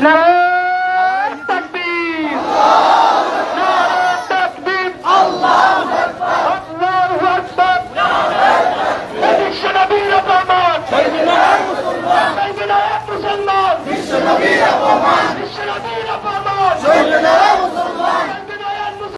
No!